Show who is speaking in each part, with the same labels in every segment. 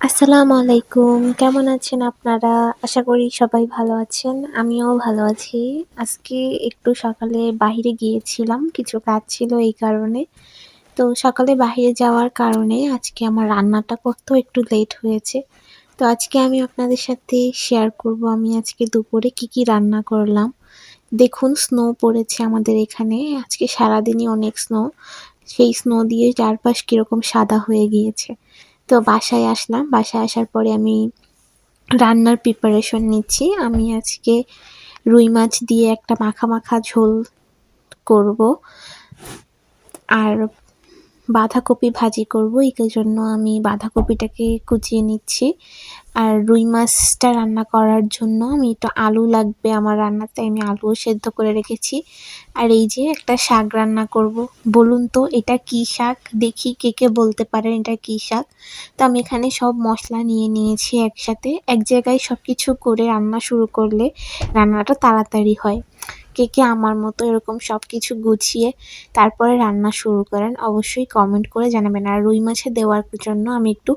Speaker 1: আসসালামু আলাইকুম। কেমন আছেন আপনারা? আশা করি সবাই ভালো আছেন। আমিও ভালো আছি। আজকে একটু সকালে বাইরে গিয়েছিলাম। কিছু কাজ ছিল এই কারণে। তো সকালে বাইরে যাওয়ার কারণে আজকে আমার রান্নাটা করতেও একটু লেট হয়েছে। তো আজকে আমি আপনাদের সাথে শেয়ার করব আমি আজকে দুপুরে কি কি রান্না করলাম। দেখুন স্নো পড়েছে আমাদের এখানে। আজকে সারাদিনই অনেক স্নো সেই স্নো দিয়ে চারপাশ কীরকম সাদা হয়ে গিয়েছে। তো বাসায় আসলাম। বাসায় আসার পরে আমি রান্নার প্রিপারেশন নিচ্ছি। আমি আজকে রুই মাছ দিয়ে একটা মাখা মাখা ঝোল করব। আর বাঁধাকপি ভাজি করব, এই জন্য আমি বাঁধাকপিটাকে কুচিয়ে নিচ্ছি। আর রুই মাছটা রান্না করার জন্য আমি একটু আলু লাগবে আমার রান্নাতে আমি আলুও সেদ্ধ করে রেখেছি। আর এই যে একটা শাক রান্না করব, বলুন তো এটা কি শাক? দেখি কে কে বলতে পারেন এটা কি শাক? তো আমি এখানে সব মশলা নিয়ে নিয়েছি একসাথে, এক জায়গায় সব কিছু করে রান্না শুরু করলে রান্নাটা তাড়াতাড়ি হয়। কে আমার মতো এরকম সব কিছু গুছিয়ে তারপরে রান্না শুরু করেন, অবশ্যই কমেন্ট করে জানাবেন। আর রুই মাছে দেওয়ার জন্য আমি একটু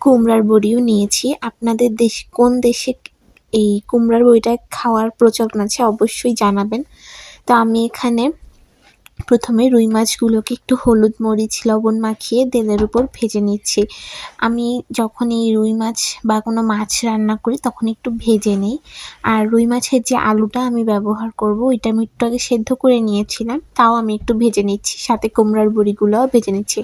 Speaker 1: কুমড়ার বড়িও নিয়েছি। আপনাদের দেশ, কোন দেশে এই কুমড়ার বড়িটা খাওয়ার প্রচলন আছে অবশ্যই জানাবেন। তো আমি এখানে প্রথমে রুই মাছগুলোকে একটু হলুদ মরিচ, লবণ মাখিয়ে তেলের উপর ভেজে নিচ্ছি। আমি যখন এই রুই মাছ বা কোনো মাছ রান্না করি তখন একটু ভেজে নিই। আর রুই মাছের যে আলুটা আমি ব্যবহার করব, ওইটা আমি একটু আগে সেদ্ধ করে নিয়েছিলাম, তাও আমি একটু ভেজে নিচ্ছি। সাথে কুমড়ার বড়িগুলোও ভেজে নিচ্ছি।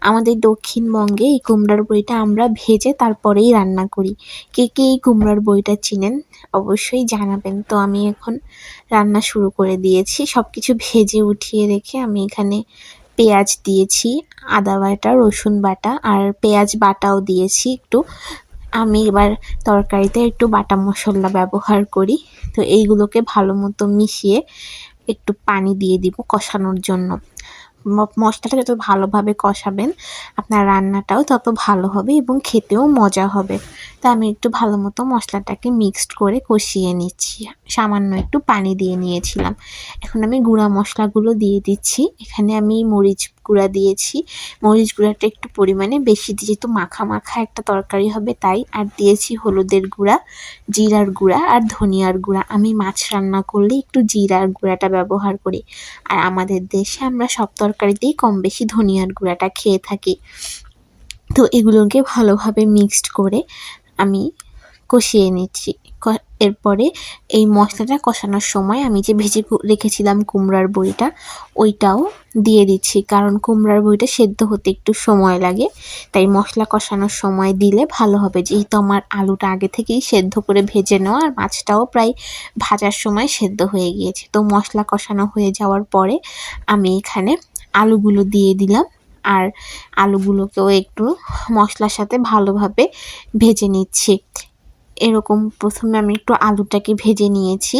Speaker 1: আমাদের দক্ষিণবঙ্গে এই কুমড়ার বড়িটা আমরা ভেজে তারপরেই রান্না করি। কে কে এই কুমড়ার বড়িটা চিনেন অবশ্যই জানাবেন। তো আমি এখন রান্না শুরু করে দিয়েছি। সব কিছু ভেজে উঠিয়ে রেখে আমি এখানে পেঁয়াজ দিয়েছি, আদা বাটা, রসুন বাটা আর পেঁয়াজ বাটাও দিয়েছি একটু। আমি এবার তরকারিতে একটু বাটা মশলা ব্যবহার করি, তো এইগুলোকে ভালো মতো মিশিয়ে একটু পানি দিয়ে দিব কষানোর জন্য। মশলাটা যত ভালোভাবে কষাবেন, আপনার রান্নাটাও তত ভালো হবে এবং খেতেও মজা হবে। তা আমি একটু ভালো মতো মশলাটাকে মিক্সড করে কষিয়ে নিচ্ছি। সামান্য একটু পানি দিয়ে নিয়েছিলাম। এখন আমি গুঁড়া মশলাগুলো দিয়ে দিচ্ছি। এখানে আমি মরিচ গুঁড়া দিয়েছি। মরিচ গুঁড়াটা একটু পরিমাণে বেশি দিই যেহেতু মাখা মাখা একটা তরকারি হবে তাই আর দিয়েছি হলুদের গুঁড়া, জিরার গুঁড়া আর ধনিয়ার গুঁড়া। আমি মাছ রান্না করলে একটু জিরার গুঁড়াটা ব্যবহার করি। আর আমাদের দেশে আমরা সব তরকারিতেই কম বেশি ধনিয়ার গুঁড়াটা খেয়ে থাকি। তো এগুলোকে ভালোভাবে মিক্সড করে আমি কষিয়ে নিচ্ছি। এরপরে এই মশলাটা কষানোর সময় আমি যে ভেজে রেখেছিলাম কুমড়ার বড়িটা, ওইটাও দিয়ে দিচ্ছি। কারণ কুমড়ার বড়িটা সেদ্ধ হতে একটু সময় লাগে। তাই মশলা কষানোর সময় দিলে ভালো হবে। যেহেতু আমার আলুটা আগে থেকেই সেদ্ধ করে ভেজে নেওয়া, আর মাছটাও প্রায় ভাজার সময় সেদ্ধ হয়ে গিয়েছে। তো মশলা কষানো হয়ে যাওয়ার পরে আমি এখানে আলুগুলো দিয়ে দিলাম। আর আলুগুলোকেও একটু মশলার সাথে ভালোভাবে ভেজে নিচ্ছি। এরকম প্রথমে আমি একটু আলুটাকে ভেজে নিয়েছি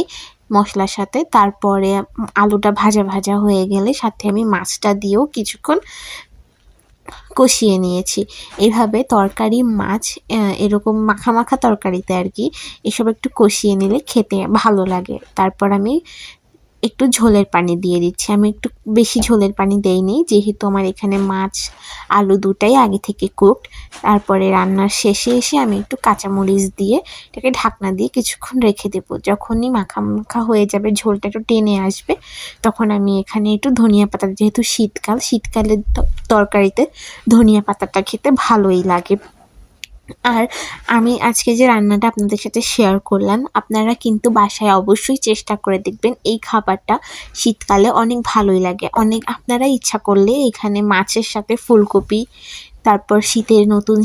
Speaker 1: মশলার সাথে। তারপরে আলুটা ভাজা ভাজা হয়ে গেলে সাথে আমি মাছটা দিয়েও কিছুক্ষণ কষিয়ে নিয়েছি। এভাবে তরকারি, মাছ এরকম মাখা মাখা তরকারিতে আর কি এসব একটু কষিয়ে নিলে খেতে ভালো লাগে। তারপর আমি একটু ঝোলের পানি দিয়ে দিচ্ছি। আমি একটু বেশি ঝোলের পানি দেইনি, যেহেতু আমার এখানে মাছ, আলু দুটাই আগে থেকে কুকড তারপরে রান্নার শেষে এসে আমি একটু কাঁচামরিচ দিয়ে এটাকে ঢাকনা দিয়ে কিছুক্ষণ রেখে দেবো। যখনই মাখা মাখা হয়ে যাবে, ঝোলটা একটু টেনে আসবে, তখন আমি এখানে একটু ধনিয়া পাতা, যেহেতু শীতকাল, শীতকালের তরকারিতে ধনিয়া পাতাটা খেতে ভালোই লাগে। আর আমি আজকে যে রান্নাটা আপনাদের সাথে শেয়ার করলাম, আপনারা কিন্তু বাসায় অবশ্যই চেষ্টা করে দেখবেন এই খাবারটা। শীতকালে অনেক ভালোই লাগে। অনেক আপনারা ইচ্ছা করলে এখানে মাছের সাথে ফুলকপি, তারপর শীতের নতুন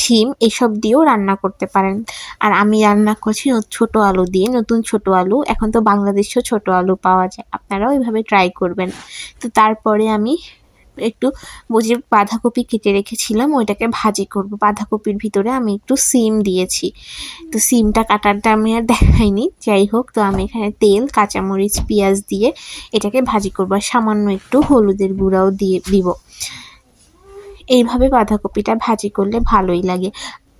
Speaker 1: শিম এসব দিয়েও রান্না করতে পারেন। আর আমি রান্না করছি ছোট আলু দিয়ে, নতুন ছোট আলু। এখন তো বাংলাদেশেও ছোট আলু পাওয়া যায়। আপনারাও এভাবে ট্রাই করবেন। তো তারপরে আমি একটু বুঝে বাঁধাকপি কেটে রেখেছিলাম, ওইটাকে ভাজি করব। বাঁধাকপির ভিতরে আমি একটু সিম দিয়েছি। তো সিমটা কাটারটা আমি আর দেখাইনি। যাই হোক, তো আমি এখানে তেল, কাঁচামরিচ, পেঁয়াজ দিয়ে এটাকে ভাজি করব আর সামান্য একটু হলুদের গুঁড়াও দিয়ে দিব। এইভাবে বাঁধাকপিটা ভাজি করলে ভালোই লাগে।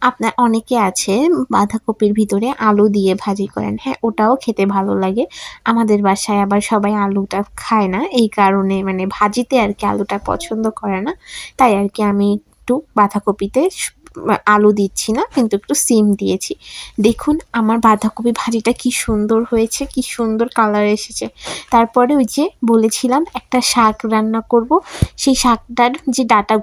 Speaker 1: আপনার অনেকে আছে বাঁধাকপির ভিতরে আলু দিয়ে ভাজি করেন। হ্যাঁ ওটাও খেতে ভালো লাগে। আমাদের বাসায় আবার সবাই আলুটা খায় না, এই কারণে মানে ভাজিতে আর কি আলুটা পছন্দ করে না। তাই আর কি আমি একটু বাঁধাকপিতে আলু দিচ্ছি না, কিন্তু একটু সিম দিয়েছি। দেখুন আমার বাঁধাকপি ভাজিটা কি সুন্দর হয়েছে, কি সুন্দর কালার এসেছে। তারপরে ওই যে বলেছিলাম, একটা শাক রান্না করব। সেই শাকটার যে ডাটা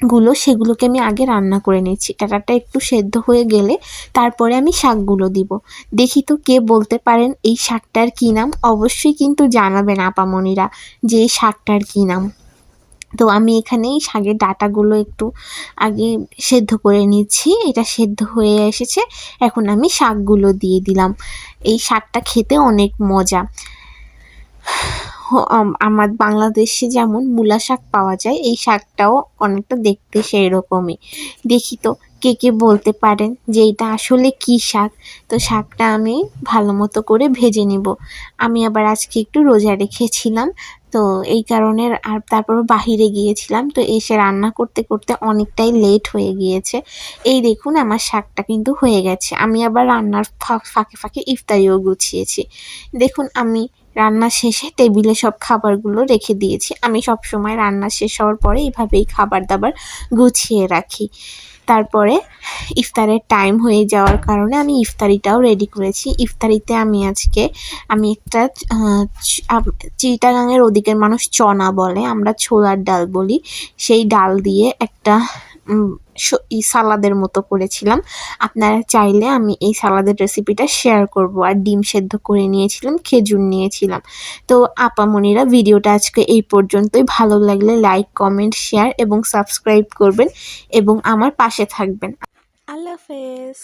Speaker 1: গুলো, সেগুলোকে আমি আগে রান্না করে নিচ্ছি ডাটাটা একটু সেদ্ধ হয়ে গেলে তারপরে আমি শাকগুলো দিব। দেখি তো কে বলতে পারেন এই শাকটার কী নাম? অবশ্যই কিন্তু জানাবেন আপামনিরা যে এই শাকটার কী নাম। তো আমি এখানে শাকের ডাটাগুলো একটু আগে সেদ্ধ করে নিচ্ছি। এটা সেদ্ধ হয়ে এসেছে। এখন আমি শাকগুলো দিয়ে দিলাম। এই শাকটা খেতে অনেক মজা। আমার বাংলাদেশে যেমন মূলা শাক পাওয়া যায়, এই শাকটাও অনেকটা দেখতে সেই রকমই দেখি তো, কে কে বলতে পারেন যে এটা আসলে কী শাক? তো শাকটা আমি ভালো মতো করে ভেজে নিব। আমি আবার আজকে একটু রোজা রেখেছিলাম, তো এই কারণে আর তারপর বাহিরে গিয়েছিলাম, তো এসে রান্না করতে করতে অনেকটাই লেট হয়ে গিয়েছে। এই দেখুন আমার শাকটা কিন্তু হয়ে গেছে। আমি আবার রান্নার ফাঁকে ফাঁকে ইফতারিও গুছিয়েছি। দেখুন আমি রান্না শেষে টেবিলে সব খাবারগুলো রেখে দিয়েছি। আমি সব সময় রান্না শেষ হওয়ার পরে এইভাবেই খাবার দাবার গুছিয়ে রাখি। তারপরে ইফতারের টাইম হয়ে যাওয়ার কারণে আমি ইফতারিটাও রেডি করেছি। ইফতারিতে আমি আজকে আমি একটা আহ, চ- আপ- চিটাগাংয়ের ওদিকের মানুষ চনা বলে আমরা ছোলার ডাল বলি। সেই ডাল দিয়ে একটা সালাদের মতো করেছিলাম। আপনারা চাইলে আমি এই সালাদের রেসিপিটা শেয়ার করব। আর ডিম সেদ্ধ করে নিয়েছিলাম, খেজুর নিয়েছিলাম। তো আপামনিরা ভিডিওটা আজকে এই পর্যন্তই। ভালো লাগলে লাইক কমেন্ট শেয়ার এবং সাবস্ক্রাইব করবেন এবং আমার পাশে থাকবেন। আল্লাহ হাফেজ।